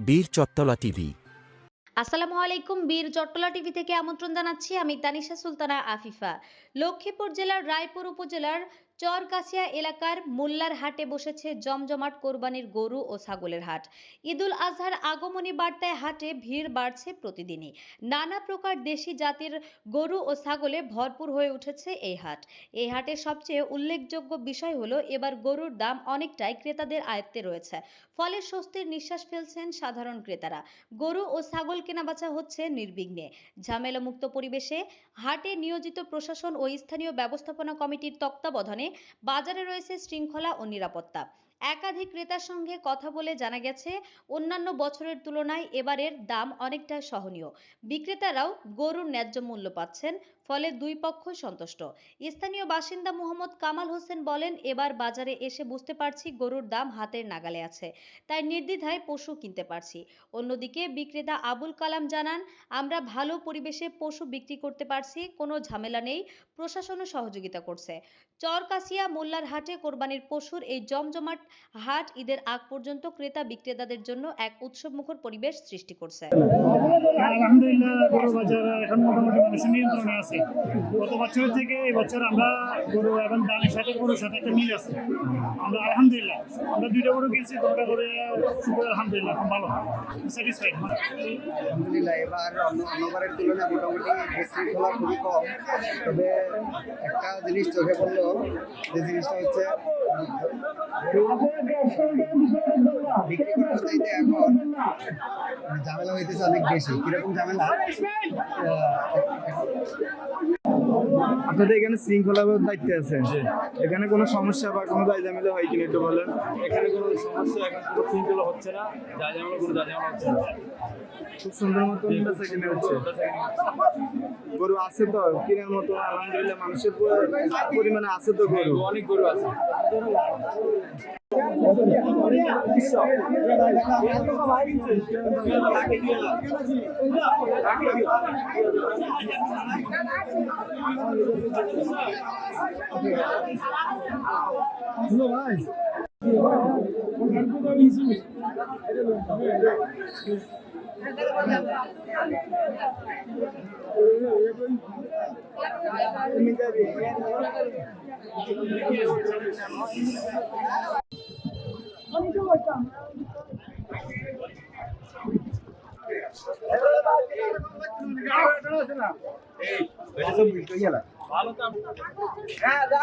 বীর চট্টলা টিভি। আসসালামু আলাইকুম, বীর চট্টলা টিভি থেকে আমন্ত্রণ জানাচ্ছি আমি তানিশা সুলতানা আফিফা। লক্ষ্মীপুর জেলার, রায়পুর উপজেলার চরকাছিয়া এলাকার মোল্লার হাটে বসেছে জমজমাট কোরবানির গরু ও ছাগলের হাট। ঈদুল আজহার আগমনী বার্তায় হাটে ভিড় বাড়ছে প্রতিদিনই। নানা প্রকার দেশি জাতির গরু ও ছাগলে ভরপুর হয়ে উঠেছে এই হাট। এই হাটের সবচেয়ে উল্লেখযোগ্য বিষয় হলো, এবার গরুর দাম অনেকটাই ক্রেতাদের আয়ত্তে রয়েছে। ফলে স্বস্তির নিঃশ্বাস ফেলছেন সাধারণ ক্রেতারা। গরু ও ছাগল কেনাবেচা হচ্ছে নির্বিঘ্নে। ঝামেলামুক্ত পরিবেশে হাটে নিয়োজিত প্রশাসন ও স্থানীয় ব্যবস্থাপনা কমিটির তত্ত্বাবধানে বাজারে রয়েছে শৃঙ্খলা ও নিরাপত্তা। একাধিক ক্রেতার সঙ্গে কথা বলে জানা গেছে, অন্যান্য বছরের তুলনায় এবারের দাম অনেকটা সহনীয়। বিক্রেতারাও গরুর ন্যায্য মূল্য পাচ্ছেন, ফলে দুই পক্ষ সন্তুষ্ট। স্থানীয় বাসিন্দা মোহাম্মদ কামাল হোসেন বলেন, এবার বাজারে এসে বুঝতে পারছি গরুর দাম হাতের নাগালে আছে, তাই নির্দ্বিধায় পশু কিনতে পারছি। অন্যদিকে বিক্রেতা আবুল কালাম জানান, আমরা ভালো পরিবেশে পশু বিক্রি করতে পারছি, কোনো ঝামেলা নেই, প্রশাসনও সহযোগিতা করছে। চরকাসিয়া মোল্লার হাটে কোরবানির পশুর এই জমজমাট হাট ঈদের আগ পর্যন্ত ক্রেতা বিক্রেতাদের জন্য এক উৎসবমুখর পরিবেশ সৃষ্টি করছে। আলহামদুলিল্লাহ গরু বাজার এখন মোটামুটি মানুষের নিয়ন্ত্রণে আছে। গত বছরের থেকে এই বছর আমরা গরু এবং দানের সাথে গরুর সাথে একটা মিল আছে। আমরা আলহামদুলিল্লাহ আমরা দুইটা গরু কিনছি দুটা করে আলহামদুলিল্লাহ ভালো। স্যাটিসফাইড আলহামদুলিল্লাহ এবার অন্যবারের তুলনায় মোটামুটি বিশৃঙ্খলা খুবই কম। তবে একটা জিনিস চোখে পড়ল যে জিনিসটা হচ্ছে ঝামেলা হইতেছে অনেক বেশি কীরকম ঝামেলা আপনাদের এখানে শৃঙ্খলা দায়িত্বে আছে এখানে কোনো সমস্যা বা কোনো দায় জামিলা হয় কিনা একটু বলেন। এখানে কোনো সমস্যা এখন কোনো শৃঙ্খলা হচ্ছে না। যা যেমন কোনো যেমন হচ্ছে। না খুব সুন্দর মতন বেচা কিনে হচ্ছে। গরু আছে তো কিনার মতো আলহামদুলিল্লাহ মানুষের পরিমাণে আছে তো গরু। অনেক গরু আছে। হ্যাঁ যা